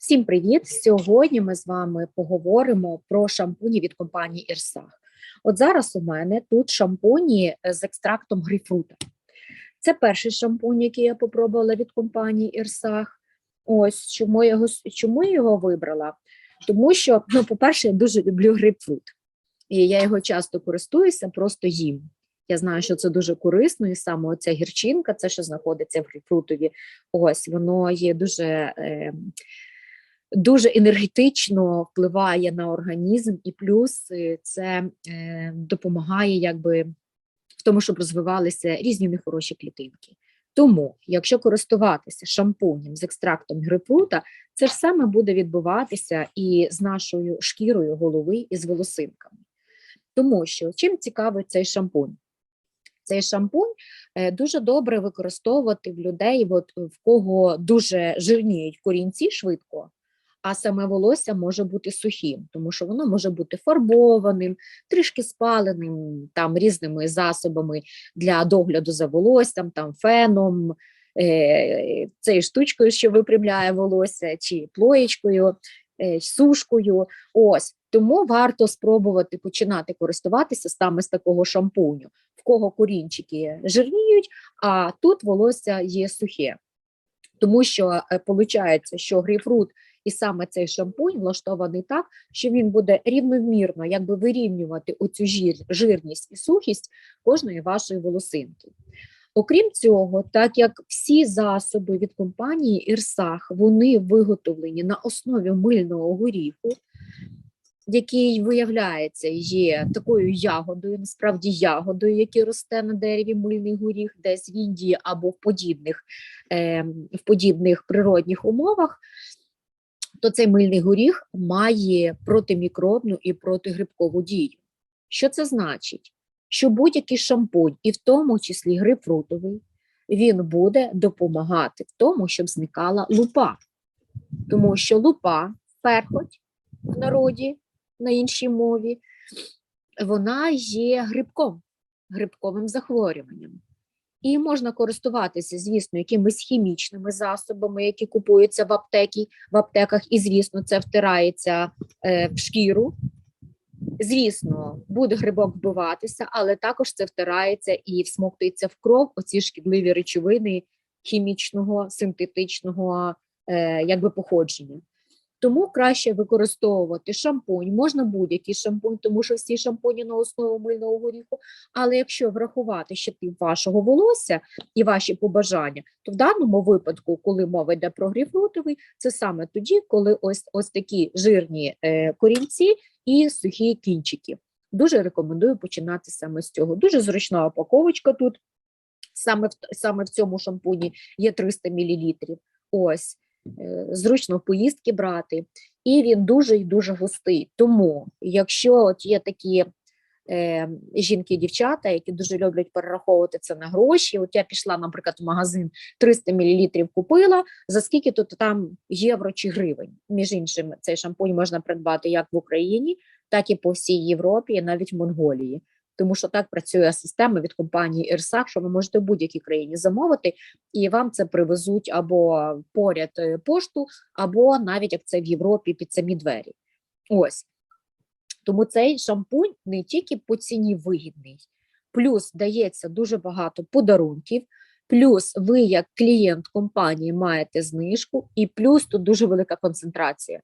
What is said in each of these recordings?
Всім привіт! Сьогодні ми з вами поговоримо про шампуні від компанії Ірсах. От зараз у мене тут шампуні е, з екстрактом грейпфрута. Це перший шампунь, який я попробувала від компанії Ірсах. Ось чому я його, чому я його вибрала? Тому що, ну, по-перше, я дуже люблю грейпфрут. І я його часто користуюся, просто їм. Я знаю, що це дуже корисно, і саме оця гірчинка, це що знаходиться в грейпфрутові, ось воно є дуже. Е, дуже енергетично впливає на організм, і плюс це е, допомагає якби в тому, щоб розвивалися різні нехороші клітинки. Тому, якщо користуватися шампунем з екстрактом грейпфрута, це ж саме буде відбуватися і з нашою шкірою голови, і з волосинками. Тому що чим цікавий цей шампунь? Цей шампунь е, дуже добре використовувати в людей, от, в кого дуже жирніють корінці швидко, а саме волосся може бути сухим, тому що воно може бути фарбованим, трішки спаленим там різними засобами для догляду за волоссям, там феном, е, цією штучкою, що випрямляє волосся, чи плоєчкою, е, сушкою. Ось тому варто спробувати починати користуватися саме з такого шампуню, в кого корінчики жирніють, а тут волосся є сухе. Тому що виходить, що грейпфрут і саме цей шампунь влаштований так, що він буде рівномірно якби вирівнювати оцю жир, жирність і сухість кожної вашої волосинки. Окрім цього, так як всі засоби від компанії Ірсах вони виготовлені на основі мильного горіху, який виявляється є такою ягодою, насправді ягодою, яка росте на дереві мильний горіх, десь в Індії або в подібних, е, в подібних природних умовах, то цей мильний горіх має протимікробну і протигрибкову дію. Що це значить? Що будь-який шампунь, і в тому числі грейпфрутовий, він буде допомагати в тому, щоб зникала лупа. Тому що лупа, перхоть в народі на іншій мові, вона є грибком, грибковим захворюванням. І можна користуватися, звісно, якимись хімічними засобами, які купуються в аптекі, в аптеках, і, звісно, це втирається е, в шкіру. Звісно, буде грибок вбиватися, але також це втирається і всмоктується в кров оці шкідливі речовини хімічного, синтетичного е, якби походження. Тому краще використовувати шампунь, можна будь-який шампунь, тому що всі шампуні на основу мильного горіху. Але якщо врахувати ще тип вашого волосся і ваші побажання, то в даному випадку, коли мова йде про грейпфрутовий, це саме тоді, коли ось ось такі жирні е, корінці і сухі кінчики. Дуже рекомендую починати саме з цього. Дуже зручна упаковочка тут, саме в саме в цьому шампуні є 300 мл. Ось. Е, зручно поїздки брати, і він дуже і дуже густий. Тому, якщо от є такі е, жінки і дівчата, які дуже люблять перераховувати це на гроші, от я пішла, наприклад, в магазин 300 мл купила, за скільки тут там євро чи гривень. Між іншим, цей шампунь можна придбати як в Україні, так і по всій Європі, навіть в Монголії тому що так працює система від компанії Ірсак, що ви можете в будь-якій країні замовити, і вам це привезуть або поряд е, пошту, або навіть як це в Європі під самі двері. Ось тому цей шампунь не тільки по ціні вигідний, плюс дається дуже багато подарунків. Плюс ви, як клієнт компанії, маєте знижку, і плюс тут дуже велика концентрація.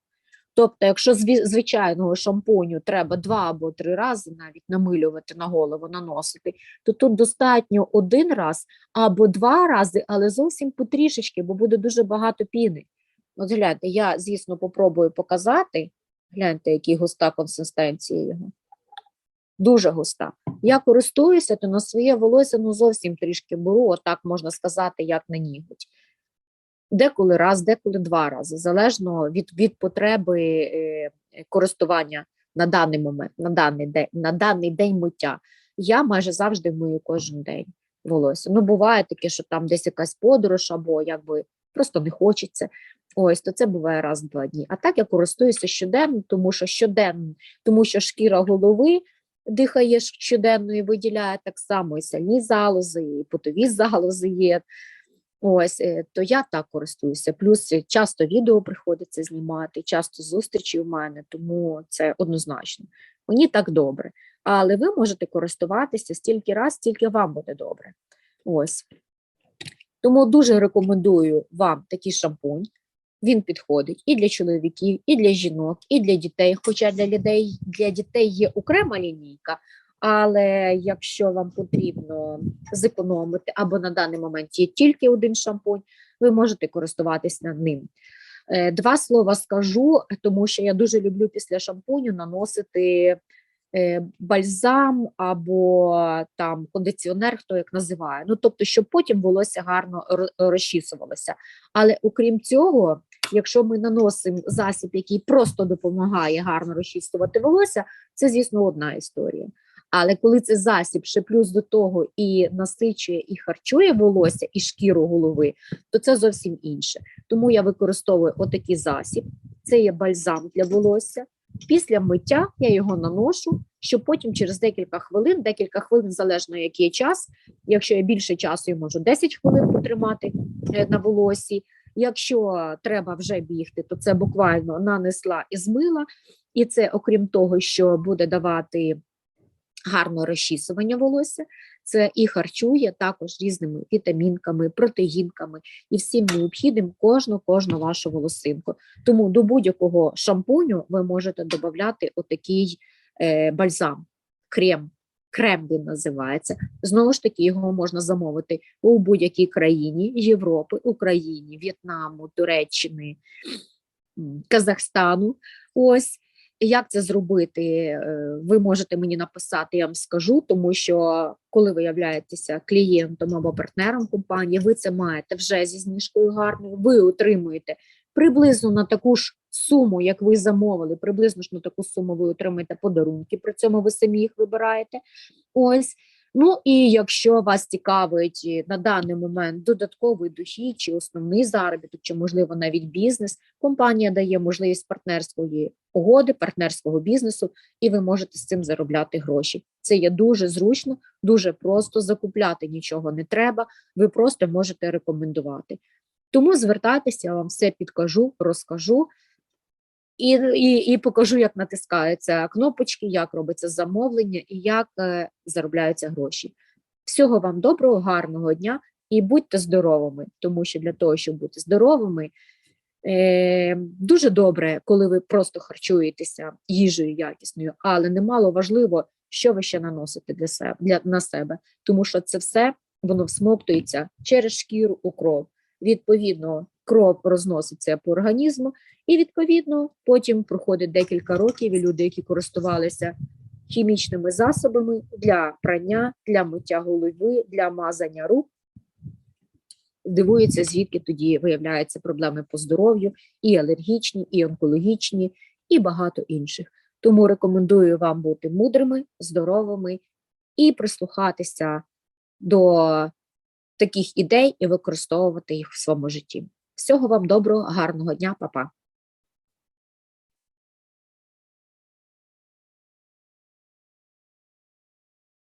Тобто, якщо звичайного шампуню треба два або три рази навіть намилювати на голову, наносити, то тут достатньо один раз або два рази, але зовсім потрішечки, бо буде дуже багато піни. От гляньте, я, звісно, попробую показати. Гляньте, який густа консистенція його. Дуже густа. Я користуюся, то на своє волосся ну зовсім трішки беру, отак можна сказати, як на ніготь деколи раз, деколи два рази, залежно від від потреби е, користування на даний момент, на даний день, на даний день миття. Я майже завжди мию кожен день волосся. Ну, буває таке, що там десь якась подорож, або якби просто не хочеться. Ось, то це буває раз в два дні. А так я користуюся щоденно, тому що щоденно, тому що шкіра голови дихає щоденно і виділяє так само і сальні залози, і потові залози є. Ось, е, то я так користуюся. Плюс е, часто відео приходиться знімати, часто зустрічі у мене, тому це однозначно. Мені так добре. Але ви можете користуватися стільки раз, стільки вам буде добре. Ось. Тому дуже рекомендую вам такий шампунь. Він підходить і для чоловіків, і для жінок, і для дітей. Хоча для людей для дітей є окрема лінійка, але якщо вам потрібно зекономити або на даний момент є тільки один шампунь, ви можете користуватися ним. Е, Два слова скажу, тому що я дуже люблю після шампуню наносити е, бальзам або там кондиціонер, хто як називає. Ну тобто, щоб потім волосся гарно розчісувалося. Але окрім цього, якщо ми наносимо засіб, який просто допомагає гарно розчісувати волосся, це, звісно, одна історія. Але коли це засіб ще плюс до того і насичує, і харчує волосся, і шкіру голови, то це зовсім інше. Тому я використовую отакий засіб. Це є бальзам для волосся. Після миття я його наношу, щоб потім через декілька хвилин, декілька хвилин, залежно який час. Якщо я більше часу, я можу 10 хвилин потримати е, на волосі. Якщо треба вже бігти, то це буквально нанесла і змила. І це, окрім того, що буде давати гарне розчісування волосся, це і харчує також різними вітамінками, протеїнками і всім необхідним кожну кожну вашу волосинку. Тому до будь-якого шампуню ви можете додати отакий е, бальзам, крем. Крем він називається. Знову ж таки, його можна замовити у будь-якій країні Європи, Україні, В'єтнаму, Туреччини, Казахстану. Ось як це зробити, е, ви можете мені написати, я вам скажу, тому що коли ви являєтеся клієнтом або партнером компанії, ви це маєте вже зі знижкою гарною, ви отримуєте приблизно на таку ж суму, як ви замовили, приблизно ж на таку суму ви отримаєте подарунки, при цьому ви самі їх вибираєте. Ось. Ну і якщо вас цікавить е, на даний момент додатковий дохід чи основний заробіток, чи можливо навіть бізнес, компанія дає можливість партнерської угоди, партнерського бізнесу, і ви можете з цим заробляти гроші. Це є дуже зручно, дуже просто закупляти нічого не треба. Ви просто можете рекомендувати. Тому звертайтеся, я вам все підкажу, розкажу. І, і, і покажу, як натискаються кнопочки, як робиться замовлення і як е, заробляються гроші. Всього вам доброго, гарного дня і будьте здоровими, тому що для того, щоб бути здоровими, е, дуже добре, коли ви просто харчуєтеся їжею якісною, але немало важливо, що ви ще наносите для себе для на себе, тому що це все воно всмоктується через шкіру у кров. Відповідно, кров розноситься по організму, і відповідно потім проходить декілька років, і люди, які користувалися хімічними засобами для прання, для миття голови, для мазання рук, дивуються, звідки тоді виявляються проблеми по здоров'ю, і алергічні, і онкологічні, і багато інших. Тому рекомендую вам бути мудрими, здоровими і прислухатися до таких ідей і використовувати їх в своєму житті. Всього вам доброго, гарного дня, па-па.